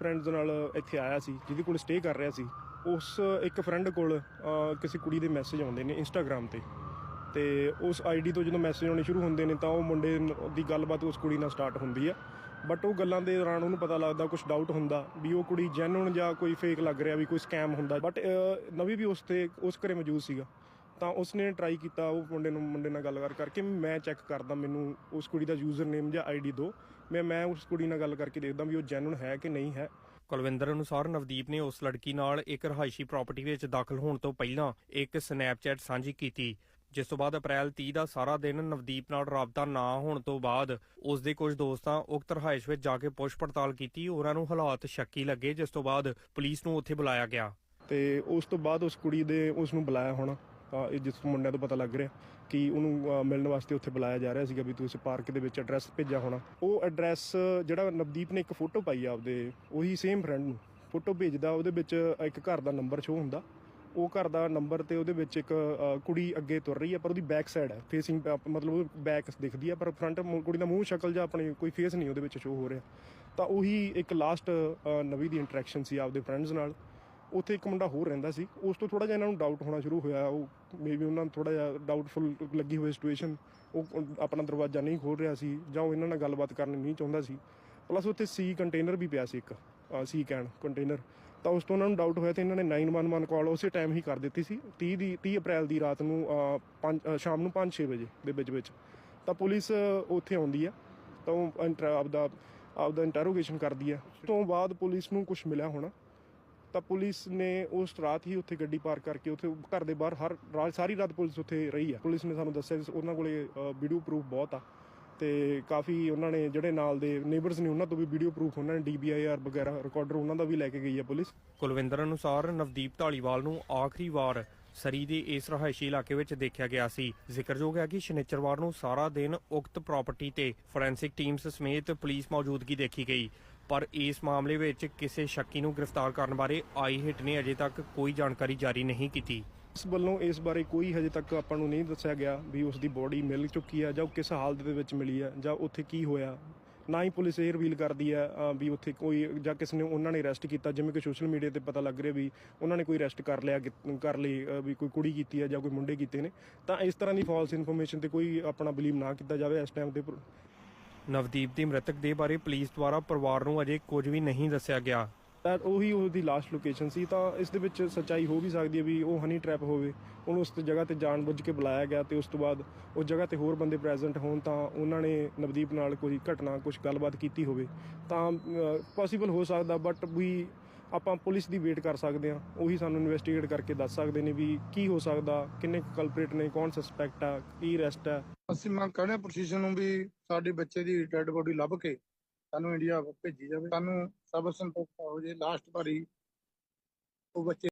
Friends ਨਾਲ ਇੱਥੇ ਆਇਆ ਸੀ, ਜਿਹਦੇ ਕੋਲ ਸਟੇ ਕਰ ਰਿਹਾ ਸੀ। ਉਸ ਇੱਕ ਫਰੈਂਡ ਕੋਲ ਕਿਸੇ ਕੁੜੀ ਦੇ ਮੈਸੇਜ ਆਉਂਦੇ ਨੇ ਇੰਸਟਾਗ੍ਰam ਤੇ। ਤੇ ਉਸ ਆਈਡੀ ਤੋਂ ਜਦੋਂ ਮੈਸੇਜ ਆਉਣੇ ਸ਼ੁਰੂ ਹੁੰਦੇ ਨੇ, ਤਾਂ ਉਹ ਮੁੰਡੇ ਦੀ ਗੱਲਬਾਤ ਉਸ ਕੁੜੀ ਨਾਲ ਸਟਾਰਟ ਹੁੰਦੀ ਆ। ਬਟ ਉਹ ਗੱਲਾਂ ਦੇ ਦੌਰਾਨ ਉਹਨੂੰ ਪਤਾ ਲੱਗਦਾ ਕੁਝ ਡਾਊਟ ਹੁੰਦਾ ਵੀ ਉਹ ਕੁੜੀ ਜੈਨੂਨ ਜਾਂ ਕੋਈ ਫੇਕ ਲੱਗ ਰਿਹਾ, ਵੀ ਕੋਈ ਸਕੈਮ ਹੁੰਦਾ। ਬਟ ਨਵੀਂ ਵੀ ਉਸ ਤੇ, ਉਸ ਘਰੇ ਮੌਜੂਦ ਸੀਗਾ। ਤਾਂ ਉਸਨੇ ਟਰਾਈ ਕੀਤਾ, ਉਹ ਮੁੰਡੇ ਨੂੰ, ਮੁੰਡੇ ਨਾਲ ਗੱਲ ਕਰ ਕਰਕੇ ਮੈਂ ਚੈੱਕ ਕਰਦਾ, ਮੈਨੂੰ ਉਸ ਕੁੜੀ ਦਾ ਯੂਜ਼ਰ ਨੇਮ ਜਾਂ ਆਈਡੀ ਦੋ। ਮੈਂ ਮੈਂ ਉਸ ਕੁੜੀ ਨਾਲ ਗੱਲ ਕਰਕੇ ਦੇਖਦਾ ਵੀ ਉਹ ਜੈਨੂਨ ਹੈ ਕਿ ਨਹੀਂ ਹੈ। ਕੁਲਵਿੰਦਰ ਅਨੁਸਾਰ ਨਵਦੀਪ ਨੇ ਉਸ ਲੜਕੀ ਨਾਲ ਇੱਕ ਰਹਾਇਸ਼ੀ ਪ੍ਰਾਪਰਟੀ ਵਿੱਚ ਦਾਖਲ ਹੋਣ ਤੋਂ ਪਹਿਲਾਂ ਇੱਕ ਸਨੈਪਚੈਟ ਸਾਂਝੀ ਕੀਤੀ ਜਿਸ ਤੋਂ ਬਾਅਦ ਅਪ੍ਰੈਲ 30 ਦਾ ਸਾਰਾ ਦਿਨ ਨਵਦੀਪ ਨਾਲ ਰਾਬਤਾ ਨਾ ਹੋਣ ਤੋਂ ਬਾਅਦ ਉਸ ਦੇ ਕੁਝ ਦੋਸਤਾਂ ਉਕਤ ਰਹਾਇਸ਼ ਵਿੱਚ ਜਾ ਕੇ ਪੁੱਛ ਪੜਤਾਲ ਕੀਤੀ ਉਹਨਾਂ ਨੂੰ ਹਾਲਾਤ ਸ਼ੱਕੀ ਲੱਗੇ ਜਿਸ ਤੋਂ ਬਾਅਦ ਪੁਲਿਸ ਨੂੰ ਉੱਥੇ ਬੁਲਾਇਆ ਗਿਆ। ਤੇ ਉਸ ਤੋਂ ਬਾਅਦ ਉਸ ਕੁੜੀ ਦੇ ਉਸ ਨੂੰ ਬੁਲਾਇਆ ਹੋਣਾ। ਤਾਂ ਇਹ ਜਿਸ ਮੁੰਡਿਆਂ ਤੋਂ ਪਤਾ ਲੱਗ ਰਿਹਾ ਕਿ ਉਹਨੂੰ ਮਿਲਣ ਵਾਸਤੇ ਉੱਥੇ ਬੁਲਾਇਆ ਜਾ ਰਿਹਾ ਸੀਗਾ ਵੀ ਤੁਸੀਂ ਪਾਰਕ ਦੇ ਵਿੱਚ ਐਡਰੈਸ ਭੇਜਿਆ ਹੋਣਾ। ਉਹ ਐਡਰੈਸ ਜਿਹੜਾ ਨਵਦੀਪ ਨੇ ਇੱਕ ਫੋਟੋ ਪਾਈ ਆਪਦੇ, ਉਹੀ ਸੇਮ ਫਰੈਂਡ ਨੂੰ। ਫੋਟੋ ਭੇਜਦਾ, ਉਹਦੇ ਵਿੱਚ ਇੱਕ ਘਰ ਦਾ ਨੰਬਰ ਸ਼ੋ ਹੁੰਦਾ। ਉਹ ਘਰ ਦਾ ਨੰਬਰ ਤੇ ਉਹਦੇ ਵਿੱਚ ਇੱਕ ਕੁੜੀ ਅੱਗੇ ਤੁਰ ਰਹੀ ਹੈ ਪਰ ਉਹਦੀ ਬੈਕ ਸਾਈਡ ਹੈ ਫੇਸਿੰਗ ਮਤਲਬ ਉਹ ਬੈਕ ਦਿਖਦੀ ਹੈ ਪਰ ਫਰੰਟ ਕੁੜੀ ਦਾ ਮੂੰਹ ਸ਼ਕਲ ਜਾਂ ਆਪਣੀ ਕੋਈ ਫੇਸ ਨਹੀਂ ਉਹਦੇ ਵਿੱਚ ਸ਼ੋ ਹੋ ਰਿਹਾ। ਤਾਂ ਉਹੀ ਇੱਕ ਲਾਸਟ ਨਵੀਂ ਦੀ ਇੰਟਰੈਕਸ਼ਨ ਸੀ ਆਪਦੇ ਫਰੈਂਡਸ ਨਾਲ। ਉੱਥੇ ਇੱਕ ਮੁੰਡਾ ਹੋਰ ਰਹਿੰਦਾ ਸੀ। ਉਸ ਤੋਂ ਥੋੜਾ ਜਿਹਾ ਇਹਨਾਂ ਨੂੰ ਡਾਊਟ ਹੋਣਾ ਸ਼ੁਰੂ ਹੋਇਆ। ਉਹ ਮੇਬੀ ਉਹਨਾਂ ਨੂੰ ਥੋੜਾ ਜਿਹਾ ਡਾਊਟਫੁਲ ਲੱਗੀ ਹੋਈ ਸਿਚੁਏਸ਼ਨ ਉਹ ਆਪਣਾ ਦਰਵਾਜ਼ਾ ਨਹੀਂ ਖੋਲ ਰਿਹਾ ਸੀ ਜਾਂ ਉਹ ਇਹਨਾਂ ਨਾਲ ਗੱਲਬਾਤ ਕਰਨੀ ਨਹੀਂ ਚਾਹੁੰਦਾ ਸੀ। ਪਲੱਸ ਉੱਥੇ ਸੀ ਕੰਟੇਨਰ ਵੀ ਪਿਆ ਸੀ ਇੱਕ। ਸੀ ਕੈਨ ਕੰਟੇਨਰ ਤਾਂ ਉਸ ਤੋਂ ਉਹਨਾਂ ਨੂੰ ਡਾਊਟ ਹੋਇਆ ਤੇ ਇਹਨਾਂ ਨੇ 911 ਕਾਲ ਉਸੇ ਟਾਈਮ ਹੀ ਕਰ ਦਿੱਤੀ ਸੀ। 30 ਦੀ 30 ਅਪ੍ਰੈਲ ਦੀ ਰਾਤ ਨੂੰ ਅਹ, ਪੰਜ- ਸ਼ਾਮ ਨੂੰ 5-6 ਵਜੇ ਦੇ ਵਿੱਚ ਵਿੱਚ। ਤਾਂ ਪੁਲਿਸ ਉੱਥੇ ਆਉਂਦੀ ਆ। ਤਾਂ ਉਹ ਇੰਟਰ- ਆਪਦਾ ਆਪਦਾ ਇੰਟਰੋਗੇਸ਼ਨ ਕਰਦੀ ਆ। ਉਸ ਤੋਂ ਬਾਅਦ ਪੁਲਿਸ ਨੂੰ ਕੁਝ ਮਿਲਿਆ ਹੋਣਾ। ਤਾਂ ਪੁਲਿਸ ਨੇ ਉਸ ਰਾਤ ਹੀ ਉੱਥੇ ਗੱਡੀ ਪਾਰਕ ਕਰਕੇ ਉੱਥੇ ਘਰ ਦੇ ਬਾਹਰ ਹਰ ਰਾਤ ਸਾਰੀ ਰਾਤ ਪੁਲਿਸ ਉੱਥੇ ਰਹੀ ਆ। ਪੁਲਿਸ ਨੇ ਸਾਨੂੰ ਦੱਸਿਆ ਵੀ ਉਹਨਾਂ ਕੋਲੇ ਵੀਡੀਓ ਪ੍ਰੂਫ ਬਹੁਤ ਆ। ਤੇ ਕਾਫੀ ਉਹਨਾਂ ਨੇ ਜਿਹੜੇ ਨਾਲ ਦੇ ਨੇਬਰਸ ਨੇ ਉਹਨਾਂ ਤੋਂ ਵੀ ਵੀਡੀਓ ਪ੍ਰੂਫ ਉਹਨਾਂ ਨੇ ਡੀਬੀਆਈਆਰ ਵਗੈਰਾ ਰਿਕਾਰਡਰ ਉਹਨਾਂ ਦਾ ਵੀ ਲੈ ਕੇ ਗਈ ਆ ਪੁਲਿਸ। ਕੁਲਵਿੰਦਰ ਅਨੁਸਾਰ ਨਵਦੀਪ ਢਾਲੀਵਾਲ ਨੂੰ ਆਖਰੀ ਵਾਰ ਸਰੀ ਦੇ ਇਸ ਰਹਾਇਸ਼ੀ ਇਲਾਕੇ ਵਿੱਚ ਦੇਖਿਆ ਗਿਆ ਸੀ। ਜ਼ਿਕਰਯੋਗ ਹੈ ਕਿ ਸ਼ਨੀਚਰਵਾਰ ਨੂੰ ਸਾਰਾ ਦਿਨ ਉਕਤ ਪ੍ਰਾਪਰਟੀ ਤੇ ਫੋਰੈਂਸਿਕ ਟੀਮਸ ਸਮੇਤ ਪੁਲਿਸ ਮੌਜੂਦਗੀ ਦੇਖੀ ਗਈ। ਪਰ ਇਸ ਮਾਮਲੇ ਵਿੱਚ ਕਿਸੇ ਸ਼ੱਕੀ ਨੂੰ ਗ੍ਰਿਫਤਾਰ ਕਰਨ ਬਾਰੇ ਆਈ ਹਿੱਟ ਨੇ ਅਜੇ ਤੱਕ ਕੋਈ ਜਾਣਕਾਰੀ ਜਾਰੀ ਨਹੀਂ ਕੀਤੀ। ਇਸ ਵੱਲੋਂ ਇਸ ਬਾਰੇ ਕੋਈ ਹਜੇ ਤੱਕ ਆਪਾਂ ਨੂੰ ਨਹੀਂ ਦੱਸਿਆ ਗਿਆ ਵੀ ਉਸ ਦੀ ਬੋਡੀ ਮਿਲ ਚੁੱਕੀ ਹੈ ਜਾਂ ਉਹ ਕਿਸ ਹਾਲਤ ਦੇ ਵਿੱਚ ਮਿਲੀ ਹੈ ਜਾਂ ਉੱਥੇ ਕੀ ਹੋਇਆ। ਨਾ ਹੀ ਪੁਲਿਸ ਇਹ ਰਿਵੀਲ ਕਰਦੀ ਹੈ ਵੀ ਉੱਥੇ ਕੋਈ ਜਾਂ ਕਿਸ ਨੇ ਉਹਨਾਂ ਨੇ ਅਰੈਸਟ ਕੀਤਾ, ਜਿਵੇਂ ਕਿ ਸੋਸ਼ਲ ਮੀਡੀਆ ਤੇ ਪਤਾ ਲੱਗ ਰਿਹਾ ਵੀ ਉਹਨਾਂ ਨੇ ਕੋਈ ਅਰੈਸਟ ਕਰ ਲਿਆ ਕਿ- ਕਰ ਲਈ ਵੀ ਕੋਈ ਕੁੜੀ ਕੀਤੀ ਹੈ ਜਾਂ ਕੋਈ ਮੁੰਡੇ ਕੀਤੇ ਨੇ। ਤਾਂ ਇਸ ਤਰ੍ਹਾਂ ਦੀ ਫਾਲਸ ਇਨਫੋਰਮੇਸ਼ਨ ਤੇ ਕੋਈ ਆਪਣਾ ਬਲੀਵ ਨਾ ਕੀਤਾ ਜਾਵੇ ਇਸ ਟਾਈਮ ਤੇ। ਨਵਦੀਪ ਦੀ ਮ੍ਰਿਤਕ ਦੇ ਬਾਰੇ ਪੁਲਿਸ ਦੁਆਰਾ ਪਰਿਵਾਰ ਨੂੰ ਅਜੇ ਕੁਝ ਵੀ ਨਹੀਂ ਦੱਸਿਆ ਗਿਆ। ਤਾਂ ਉਹੀ ਉਹਦੀ ਲਾਸਟ ਲੋਕੇਸ਼ਨ ਸੀ, ਤਾਂ ਇਸ ਦੇ ਵਿੱਚ ਸੱਚਾਈ ਹੋ ਵੀ ਸਕਦੀ ਹੈ ਵੀ ਉਹ ਹਨੀ ਟ੍ਰੈਪ ਹੋਵੇ। ਉਹਨੂੰ ਉਸ ਜਗ੍ਹਾ ਤੇ ਜਾਣਬੁੱਝ ਕੇ ਬੁਲਾਇਆ ਗਿਆ ਤੇ ਉਸ ਤੋਂ ਬਾਅਦ ਉਸ ਜਗ੍ਹਾ ਤੇ ਹੋਰ ਬੰਦੇ ਪ੍ਰੈਜ਼ੈਂਟ ਹੋਣ ਤਾਂ ਉਹਨਾਂ ਨੇ ਨਵਦੀਪ ਨਾਲ ਕੋਈ ਘਟਨਾ ਕੁਝ ਗੱਲਬਾਤ ਕੀਤੀ ਹੋਵੇ। ਤਾਂ ਪੋਸੀਬਲ ਹੋ ਸਕਦਾ ਬਟ ਵੀ ਆਪਾਂ ਪੁਲਿਸ ਦੀ ਵੇਟ ਕਰ ਸਕਦੇ ਹਾਂ, ਉਹੀ ਸਾਨੂੰ ਇਨਵੈਸਟੀਗੇਟ ਕਰਕੇ ਦੱਸ ਸਕਦੇ ਨੇ ਵੀ ਕੀ ਹੋ ਸਕਦਾ, ਕਿੰਨੇ ਕਲਪਰੇਟ ਨੇ, ਕੌਣ ਸਸਪੈਕਟ ਆ, ਕੀ ਅਰੈਸਟ ਆ। ਅਸੀਂ ਮੰਗ ਕਰਦੇ ਹਾਂ ਪ੍ਰਸ਼ਾਸਨ ਨੂੰ ਵੀ ਸਾਡੇ ਬੱਚੇ ਦੀ ਡੈੱਡ ਬੋਡੀ ਲੱਭ ਕੇ ਸਾਨੂੰ ਇੰਡੀਆ ਭੇਜੀ ਜਾਵੇ। ਸਾਨੂੰ ਸਬਰ ਸੰਤੋਖ ਹੋ ਜੇ ਲਾਸਟ ਵਾਰੀ ਉਹ ਬੱਚੇ